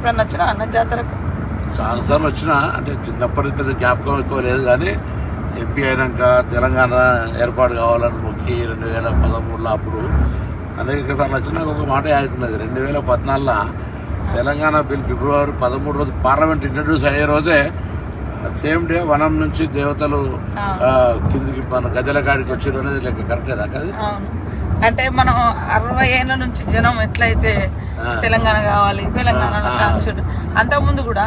ఎప్పుడన్నా వచ్చినా అన్న జాతరకు చాలాసార్లు వచ్చినా అంటే చిన్నప్పటి పెద్ద జ్ఞాపకం ఎక్కువ లేదు కానీ ఎంపీ అయినాక తెలంగాణ ఏర్పాటు కావాలని మొక్కి రెండు వేల పదమూడులో అప్పుడు అనేక సార్లు వచ్చినాక ఒక మాట అవుతున్నది రెండు వేల పద్నాలుగులో తెలంగాణ బిల్ ఫిబ్రవరి పదమూడు రోజు పార్లమెంట్ ఇంట్రడ్యూస్ అయ్యే రోజే సేమ్ డే వనం నుంచి దేవతలు కిందికి మన గద్దెల కాడికి వచ్చారు అనేది లెక్క కరెక్టేనా కదా? అవును. అంటే మనం అరవై ఏళ్ళ నుంచి జనం ఎట్లయితే తెలంగాణ కావాలి తెలంగాణ అంతకుముందు కూడా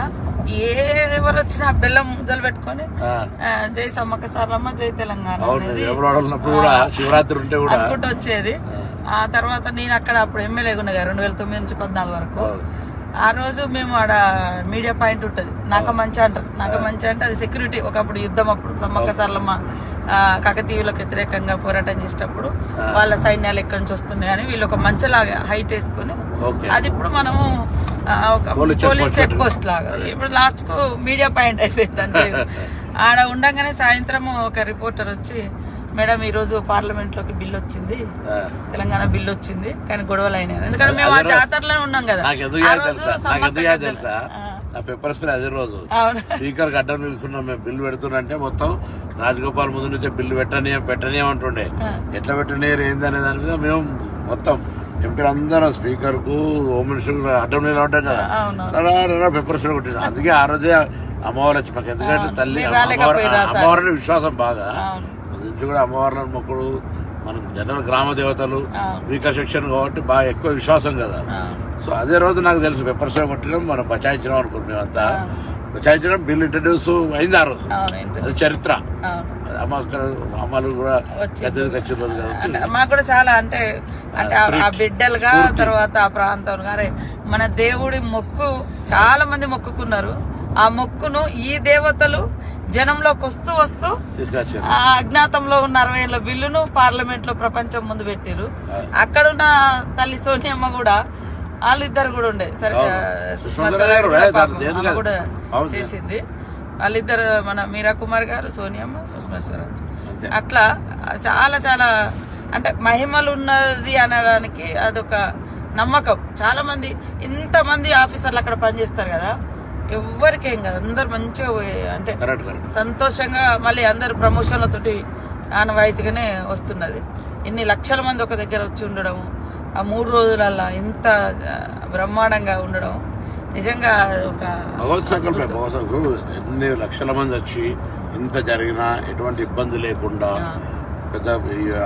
ఎవరు వచ్చినా బెల్లం ముద్దలు పెట్టుకొని జై సమ్మక్క సారలమ్మ జై తెలంగాణ శివరాత్రి ఉంటే కూడా అనుకుంటూ వచ్చేది. ఆ. తర్వాత నేను అక్కడ అప్పుడు ఎమ్మెల్యే ఉన్నది రెండు వేల తొమ్మిది నుంచి పద్నాలుగు వరకు. ఆ రోజు మేము ఆడ మీడియా పాయింట్ ఉంటుంది. నాక మంచి అంటారు. నాక మంచి అంటే అది సెక్యూరిటీ ఒకప్పుడు యుద్ధం అప్పుడు సమ్మక్క సార్లమ్మ కాకతీయులకు వ్యతిరేకంగా పోరాటం చేసేటప్పుడు వాళ్ళ సైన్యాలు ఎక్కడి నుంచి వస్తున్నాయి అని వీళ్ళు ఒక మంచలాగా హైట్ వేసుకుని అది ఇప్పుడు మనము ఒక పోలీస్ చెక్ పోస్ట్ లాగా. ఇప్పుడు లాస్ట్కు మీడియా పాయింట్ అయిపోయింది అంతే ఆడ ఉండగానే సాయంత్రం ఒక రిపోర్టర్ వచ్చి మేడం ఈ రోజు పార్లమెంట్లోకి బిల్ వచ్చింది. తెలంగాణ బిల్ వచ్చింది. కానీ గొడవలు అయినాయి. ఎందుకంటే మేము ఆ జాతరలో ఉన్నాం కదా. నా పేపర్ స్ప్రే అదే రోజు. స్పీకర్ అడ్డం నిలుస్తున్నాం మేము బిల్లు పెడుతున్నంటే మొత్తం రాజగోపాల్ ముందు నుంచే బిల్లు పెట్టని పెట్టని అంటుండే. ఎట్లా పెట్టనీయరు ఏంది అనే దాని మీద మేము మొత్తం ఎంపీలు అందరం స్పీకర్కు హోమ్ మినిస్టర్ అడ్డం నిలబడ్డాం ఉంటాం కదా రరా పేపర్ స్ప్రే కొట్టిన. అందుకే ఆ రోజే అమ్మవారు వచ్చి మాకు ఎందుకంటే తల్లి? అమ్మవారిని విశ్వాసం బాగా. నుంచి కూడా అమ్మవార్లను మొక్కుడు మనం జనరల్ గ్రామ దేవతలు సెక్షన్ కాబట్టి బాగా ఎక్కువ విశ్వాసం కదా. సో అదే రోజు నాకు తెలుసు పేపర్ షో కొట్టడం మనం బచాయించడం అనుకుంటున్నాం మేమంతా బచాయించడం బిల్ ఇంట్రడ్యూస్ అయింది ఆ రోజు? అది చరిత్ర. అమ్మలు కూడా మాకు కూడా చాలా అంటే అంటే ఆ- ఆ బిడ్డలుగా తర్వాత ఆ ప్రాంతం గారే మన దేవుడి మొక్కు చాలా మంది మొక్కుకున్నారు. ఆ మొక్కును ఈ దేవతలు జనంలోకి వస్తూ వస్తూ అజ్ఞాతంలో ఉన్న అరవై ఏళ్ళ బిల్లును పార్లమెంట్లో ప్రపంచం ముందు పెట్టారు అక్కడున్న తల్లి సోనియమ్మ కూడా వాళ్ళిద్దరు కూడా ఉండే. సరే కూడా. చేసింది. వాళ్ళిద్దరు మన మీరా కుమార్ గారు సోనియమ్మ సుష్మా స్వరాజ్. అట్లా చాలా చాలా అంటే మహిమలు ఉన్నది అనడానికి అదొక నమ్మకం. చాలా మంది ఇంతమంది ఆఫీసర్లు అక్కడ పనిచేస్తారు కదా. ఎవ్వరికేం కదా. అందరు మంచిగా అంటే సంతోషంగా మళ్ళీ అందరు ప్రమోషన్లతోటి ఆనవాయితీగానే వస్తున్నది. ఇన్ని లక్షల మంది ఒక దగ్గర వచ్చి ఉండడం ఆ మూడు రోజులల్లా ఇంత బ్రహ్మాండంగా ఉండడం నిజంగా ఒక ఎన్ని లక్షల మంది వచ్చి ఇంత జరిగినా ఎటువంటి ఇబ్బంది లేకుండా పెద్ద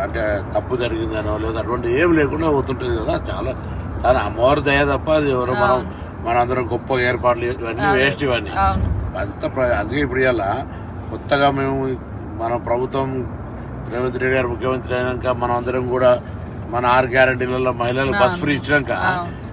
అంటే తప్పు జరిగిందనో లేదా అటువంటి ఏం లేకుండా పోతుంటది కదా. చాలా చాలా అమ్మవారి దయ తప్ప అది ఎవరో మనం మనందరం గొప్ప ఏర్పాట్లు ఇవన్నీ వేస్ట్ ఇవన్నీ. అంత అందుకే ఇప్పుడు ఇవాళ కొత్తగా మేము మన ప్రభుత్వం రేవంత్ రెడ్డి గారు ముఖ్యమంత్రి అయినాక మనం అందరం కూడా మన ఆరు గ్యారంటీలలో మహిళలకు బస్ ఫ్రీ ఇచ్చినాక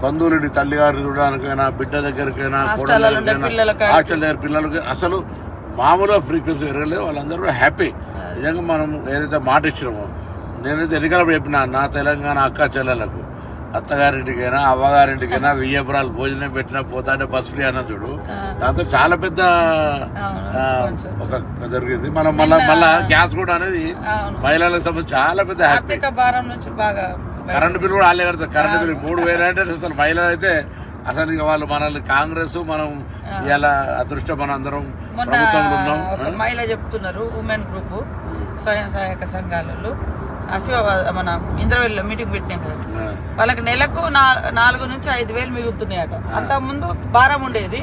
ఆ. బంధువులు తల్లి గారిని చూడడానికైనా బిడ్డ దగ్గరికైనా హాస్టల్ దగ్గర పిల్లలకి అసలు మామూలుగా ఫ్రీక్వెన్సీ పెరగలేదు వాళ్ళందరూ కూడా హ్యాపీ నిజంగా మనం ఏదైతే మాట ఇచ్చినామో నేనైతే ఎన్నికలప్పుడు చెప్పిన నా తెలంగాణ అక్క చెల్లెలకు అత్తగారింటికైనా అవ్వగారింటికైనా వెయ్యపురాలు భోజనం పెట్టినా పోతాంటే బస్ ఫ్రీ అన్న చూడు. దాంతో చాలా పెద్ద ఒక జరిగింది. మనం మళ్ళా మళ్ళా గ్యాస్ కూడా అనేది మహిళలకు సంబంధించి చాలా పెద్ద భారం నుంచి బాగా కరెంట్ బిల్ కూడా వాళ్ళే కడతారు కరెంట్ బిల్ మూడు వేలు అంటే అసలు మహిళలు అయితే అసలు ఇక వాళ్ళు మనల్ని కాంగ్రెస్ మనం ఇలా అదృష్టం మన అందరం ప్రభుత్వంలో ఉన్నాం. మహిళ చెప్తున్నారు ఉమెన్ గ్రూప్ స్వయం సహాయక సంఘాలలో. ఆసిఫాబాద్ మన ఇంద్రవెల్లిలో మీటింగ్ పెట్టినాం కదా. వాళ్ళకి నెలకు నాలుగు నుంచి ఐదు వేలు మిగులుతున్నాయట. అంత ముందు భారం ఉండేది.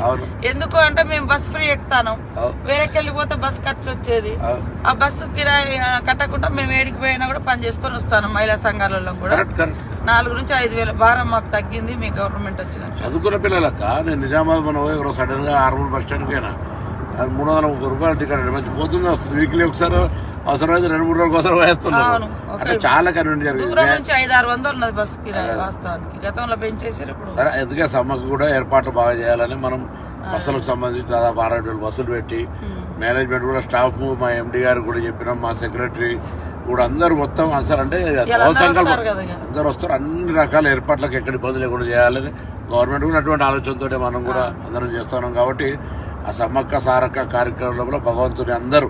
ఎందుకు అంటే మేము బస్ ఫ్రీ ఎక్కుతాను. వేరేకి వెళ్ళిపోతే బస్ ఖర్చు వచ్చేది. ఆ. బస్సు కిరాయి కట్టకుండా మేము ఏడికి పోయినా కూడా పని చేసుకొని వస్తాను మహిళా సంఘాలలో కూడా. నాలుగు నుంచి ఐదు వేల భారం మాకు తగ్గింది మీ గవర్నమెంట్ వచ్చిన చదువుకున్న పిల్లలక్క నేను నిజామాబాద్ మన సడన్గా ఆర్మూర్ బస్ స్టాండ్ మూడు వందల ముప్పై రూపాయలు టికెట్ మంచి పోతుంది వస్తుంది? వీక్లీ ఒకసారి అవసరమైతే రెండు మూడు రోజులకు ఒకసారి వేస్తున్నారు అంటే చాలా జరిగింది. దూరం నుంచి ఐదు ఆరు వందలు ఉన్నది బస్ కిరాయి వాస్తవానికి. గతంలో పెంచేసారు ఇప్పుడు. సరే ఎందుకే సమ్మకు కూడా ఏర్పాట్లు బాగా చేయాలని మనం బస్సులకు సంబంధించి దాదాపు అరవై వేలు బస్సులు పెట్టి మేనేజ్మెంట్ కూడా స్టాఫ్ మా ఎండి గారు కూడా చెప్పినాం మా సెక్రటరీ కూడా అందరూ మొత్తం అసలు అంటే ఇక. అందరూ వస్తారు. అన్ని రకాల ఏర్పాట్లకు ఎక్కడ ఇబ్బంది లేకుండా చేయాలని గవర్నమెంట్ కూడా అటువంటి ఆలోచనతో మనం కూడా అందరం చేస్తున్నాం కాబట్టి ఆ సమ్మక్క సారక్క కార్యక్రమంలో కూడా భగవంతుని అందరూ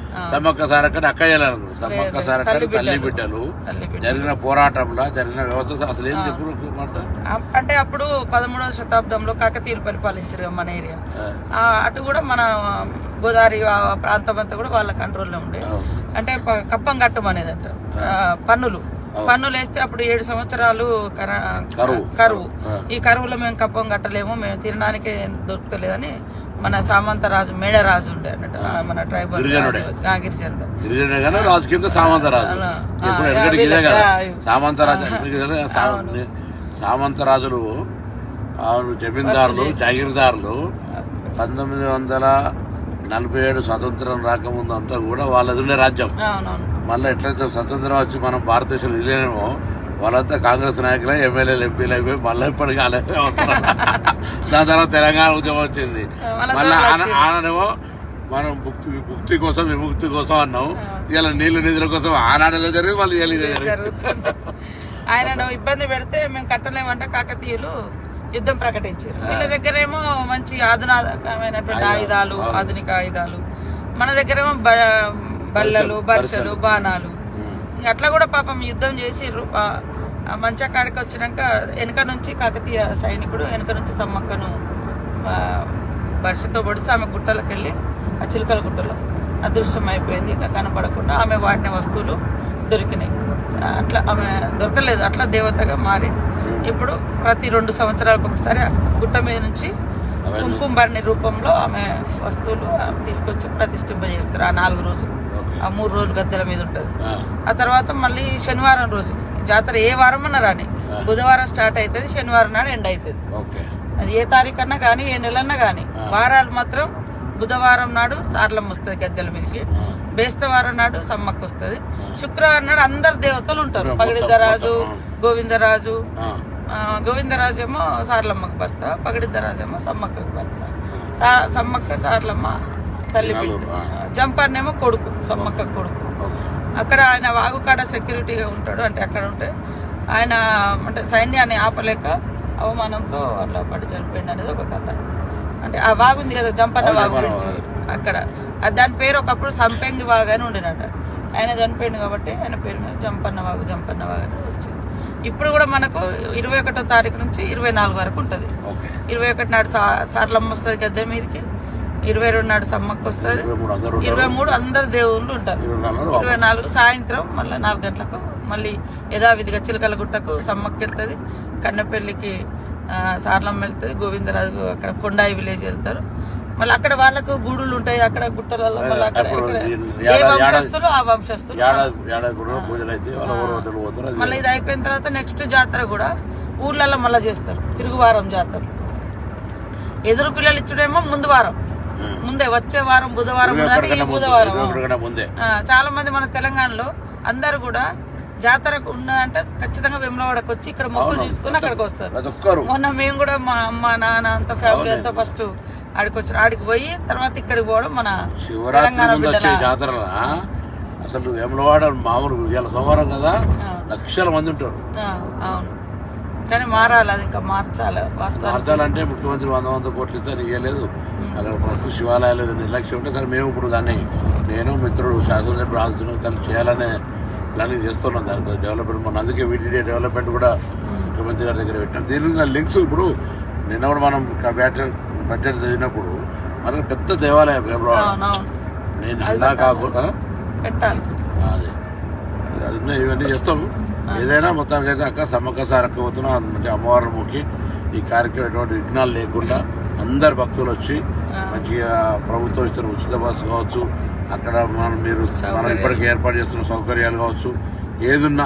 సమ్మక్క సారక్క అంటే అక్కయ్యలు అనుకుంటారు సమ్మక్క సారక్క అంటే తల్లి బిడ్డలు జరిగిన పోరాటంలో జరిగిన వ్యవస్థ అసలు ఏం చెప్పు అంటే అప్పుడు పదమూడవ శతాబ్దంలో కాకతీయులు పరిపాలించారు మన ఏరియా. అటు కూడా మన గోదావరి ప్రాంతం అంతా కూడా వాళ్ళ కంట్రోల్లో ఉండే. అంటే కప్పం కట్టం అనేది అంట పన్నులు. పన్నులు వేస్తే అప్పుడు ఏడు సంవత్సరాలు కర- కరువు. ఈ కరువులో మేము కప్పం కట్టలేము మేము తినడానికే దొరుకుతలేదని మన సామంతరాజు మేడరాజు ఉండే అన్నట్టు మన ట్రైబల్ గిరిజనుడే. రాజు. రాజు కింద సామంతరాజు అలా. ఇప్పుడు ఆ, ఎక్కడికి ఇదే కదా ఆ, సామంతరాజు మీకు తెలుసా? సా- సామంతరాజులు అవును జమీందారులు జాగీర్దారులు పంతొమ్మిది వందల నలభై ఏడు స్వతంత్రం రాకముందు అంతా కూడా వాళ్ళది ఉండే రాజ్యం మళ్ళీ ఎట్లయితే స్వతంత్రం వచ్చి మనం భారతదేశంలో విలీనమో వాళ్ళంతా కాంగ్రెస్ నాయకులే ఎమ్మెల్యేలు ఎంపీలు అయిపోయి మళ్ళీ ఇప్పటికీ అలాగే. దాని తర్వాత తెలంగాణ ఉద్యమం వచ్చింది. మళ్ళా ఆననేమో మనం ముక్తి ముక్తి కోసం విముక్తి కోసం అన్నాం. ఇలా నీళ్ళు నిధుల కోసం ఆనాడు ఏదో జరిగింది మళ్ళీ ఇవాళ ఇదే జరిగింది. జరుగుతుంది. ఆయనను ఇబ్బంది పెడితే మేము కట్టలేమంటే కాకతీయులు యుద్ధం ప్రకటించారు. వీళ్ళ దగ్గరేమో మంచి ఆధునికమైనటువంటి ఆయుధాలు ఆధునిక ఆయుధాలు. మన దగ్గరేమో బ- బల్లలు బర్షలు బాణాలు. అట్లా కూడా పాపం యుద్ధం ఆ మంచా కాడికి వచ్చినాక వెనక నుంచి కాకతీయ సైనికుడు వెనక నుంచి సమ్మక్కను ఆ, బర్షతో పొడిచి ఆమె గుట్టలకు వెళ్ళి ఆ చిలుకల గుట్టలో అదృశ్యం అయిపోయింది. ఇక కనపడకుండా ఆమె వాడిన వస్తువులు దొరికినాయి. అట్లా ఆమె దొరకలేదు. అట్లా దేవతగా మారి ఇప్పుడు ప్రతి రెండు సంవత్సరాలకు ఒకసారి ఆ గుట్ట మీద నుంచి కుంకుమ భరణి రూపంలో ఆమె వస్తువులు తీసుకొచ్చి ప్రతిష్ఠింపజేస్తారు ఆ నాలుగు రోజులు. ఆ మూడు రోజులు గద్దెల మీద ఉంటుంది. ఆ, తర్వాత మళ్ళీ శనివారం రోజు జాతర ఏ వారం అన్నా రాని బుధవారం స్టార్ట్ అవుతుంది శనివారం నాడు ఎండ్ అవుతుంది అది ఏ తారీఖు అన్నా కానీ ఏ నెలన్నా కానీ వారాలు మాత్రం బుధవారం నాడు సార్లం వస్తుంది గద్దెల మీదకి బేస్తవారం నాడు సమ్మక్క వస్తుంది శుక్రవారం నాడు అందరు దేవతలు ఉంటారు. పగడిద్దరాజు గోవిందరాజు గోవిందరాజు ఏమో సార్లమ్మకు భర్త పగడిద్దరాజు ఏమో సమ్మక్కకు భర్త సమ్మక్క సార్లమ్మ తల్లి జంపర్నేమో కొడుకు సమ్మక్క కొడుకు. అక్కడ ఆయన వాగుకాడ సెక్యూరిటీగా ఉంటాడు అంటే అక్కడ ఉంటే ఆయన అంటే సైన్యాన్ని ఆపలేక అవమానంతో అట్లా పడి చనిపోయింది అనేది ఒక కథ. అంటే ఆ వాగుంది కదా జంపన్న వాగు గురించి. అక్కడ. దాని పేరు ఒకప్పుడు సంపెంగి వాగు అని ఉండినట ఆయన చనిపోయింది కాబట్టి ఆయన పేరు మీద జంపన్న వాగు జంపన్న వాగు అని వచ్చింది. ఇప్పుడు కూడా మనకు ఇరవై ఒకటో తారీఖు నుంచి ఇరవై నాలుగు వరకు ఉంటుంది. ఇరవై ఒకటి నాడు సా సార్లమ్మ వస్తుంది గద్దె మీదకి. ఇరవై రెండు నాడు సమ్మక్క వస్తుంది ఇరవై మూడు అందరూ దేవుళ్ళు ఉంటారు. ఇరవై నాలుగు సాయంత్రం మళ్ళీ నాలుగు గంటలకు మళ్ళీ యథావిధిగా చిలకల గుట్టకు సమ్మక్కి వెళ్తుంది కన్నెపల్లికి ఆ, సార్లమ్మ వెళ్తుంది గోవిందరాజు అక్కడ కొండాయి విలేజ్ వెళ్తారు. మళ్ళీ అక్కడ వాళ్ళకు గూడులు ఉంటాయి అక్కడ గుట్టలలో మళ్ళీ అక్కడ ఏ వంశస్థులు ఆ వంశస్థులు. మళ్ళీ ఇది అయిపోయిన తర్వాత నెక్స్ట్ జాతర కూడా ఊర్లలో మళ్ళీ చేస్తారు తిరుగువారం జాతర. ఎదురు పిల్లలు ఇచ్చుడేమో ముందు వారం. ముందే వచ్చే వారం బుధవారం బుధవారం. చాలా మంది మన తెలంగాణలో అందరు కూడా జాతరకు ఉన్నదంటే ఖచ్చితంగా వెమ్లవాడకు వచ్చి ఇక్కడ మొక్కులు తీసుకుని అక్కడికి వస్తారు. మొన్న మేము కూడా మా అమ్మ నాన్న అంత ఫ్యామిలీ అంతా ఫస్ట్ ఆడికి వచ్చారు ఆడికి పోయి తర్వాత ఇక్కడికి పోవడం మన శివరాత్రి తెలంగాణ జాతర అసలు వేములవాడ మామూలు సోమవారం కదా. లక్షల మంది ఉంటారు. అవును. కానీ మారాలి అది ఇంకా మార్చాలి మార్చాలంటే ముఖ్యమంత్రి వంద వంద కోట్లు ఇస్తే ఇవ్వలేదు అక్కడ ప్రస్తుత శివాలయాలు నిర్లక్ష్యం ఉంటే సరే మేము ఇప్పుడు దాన్ని నేను మిత్రుడు శాసనసభ్యుడు ఆలోచన కలిసి చేయాలనే ప్లానింగ్ చేస్తున్నాం దాని డెవలప్మెంట్ మన అందుకే వీటీడీ డెవలప్మెంట్ కూడా ముఖ్యమంత్రి గారి దగ్గర పెట్టాం దీనిలో లింక్స్ ఇప్పుడు నిన్న కూడా మనం బడ్జెట్ బడ్జెట్ చదివినప్పుడు మనకు పెద్ద దేవాలయం నేను అలా కాకుండా పెట్టాలి. అది. ఇవన్నీ చేస్తాం. ఏదైనా మొత్తానికి అయితే అక్క సమ్మక్క సారక్క పోతున్నాం మంచి అమ్మవారిని మొక్కి ఈ కార్యక్రమం ఎటువంటి విఘ్నాలు లేకుండా అందరు భక్తులు వచ్చి మంచిగా ప్రభుత్వం ఇస్తున్న ఉచిత బస్సు కావచ్చు అక్కడ మనం మీరు మనం ఇప్పటికి ఏర్పాటు చేస్తున్న సౌకర్యాలు కావచ్చు ఏదున్నా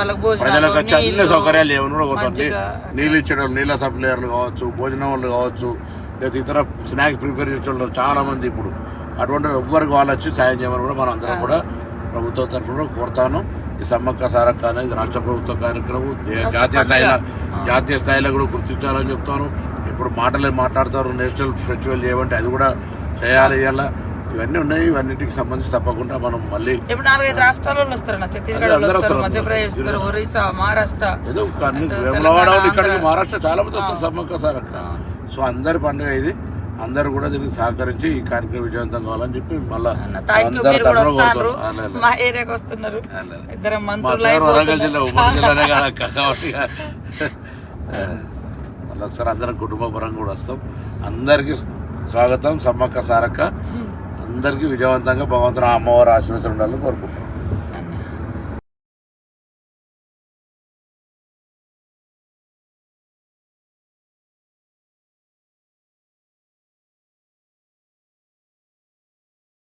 వాళ్ళకి ప్రజలకు అన్ని సౌకర్యాలు ఏమైనా కూడా కొట్టండి. నీళ్ళు ఇచ్చడం నీళ్ళ సప్లయర్లు కావచ్చు భోజనం వాళ్ళు కావచ్చు లేదా ఇతర స్నాక్స్ ప్రిపేర్ చేసే వాళ్ళు చాలా మంది ఇప్పుడు. అటువంటి ఎవ్వరికి వాళ్ళు వచ్చి సాయం చేయమని కూడా మనం అందరం కూడా ప్రభుత్వం తరఫున కోరుతాను. ఈ సమ్మక్క సారక్క అనేది రాష్ట్ర ప్రభుత్వ కార్యక్రమం. జాతీయ స్థాయిలో జాతీయ స్థాయిలో కూడా గుర్తించాలని చెప్తాను. ఇప్పుడు మాటలే మాట్లాడతారు. నేషనల్ ఫెస్టివల్ చేయమంటే అది కూడా చేయాలి ఇవాళ. ఇవన్నీ ఉన్నాయి ఇవన్నిటికి సంబంధించి తప్పకుండా మనం మళ్ళీ ఇప్పుడు నాలుగైదు రాష్ట్రాల వాళ్ళు వస్తారు ఛత్తీస్గఢ్ వస్తారు. మధ్యప్రదేశ్ వస్తారు ఒరిస్సా మహారాష్ట్ర ఏదో వేములవాడ ఇక్కడికి. మహారాష్ట్ర చాలా మంది వస్తారు సమ్మక్క సారక్క సో అందరి పండుగ ఇది. అందరూ కూడా దీనికి సహకరించి ఈ కార్యక్రమం విజయవంతం కావాలని చెప్పి మళ్ళా మళ్ళీ ఒకసారి అందరం కుటుంబ పరంగా కూడా వస్తాం. అందరికీ స్వాగతం సమ్మక్క సారక్క. అందరికీ విజయవంతంగా భగవంతుని అమ్మవారి ఆశీర్వచనం ఉండాలని కోరుకుంటున్నాను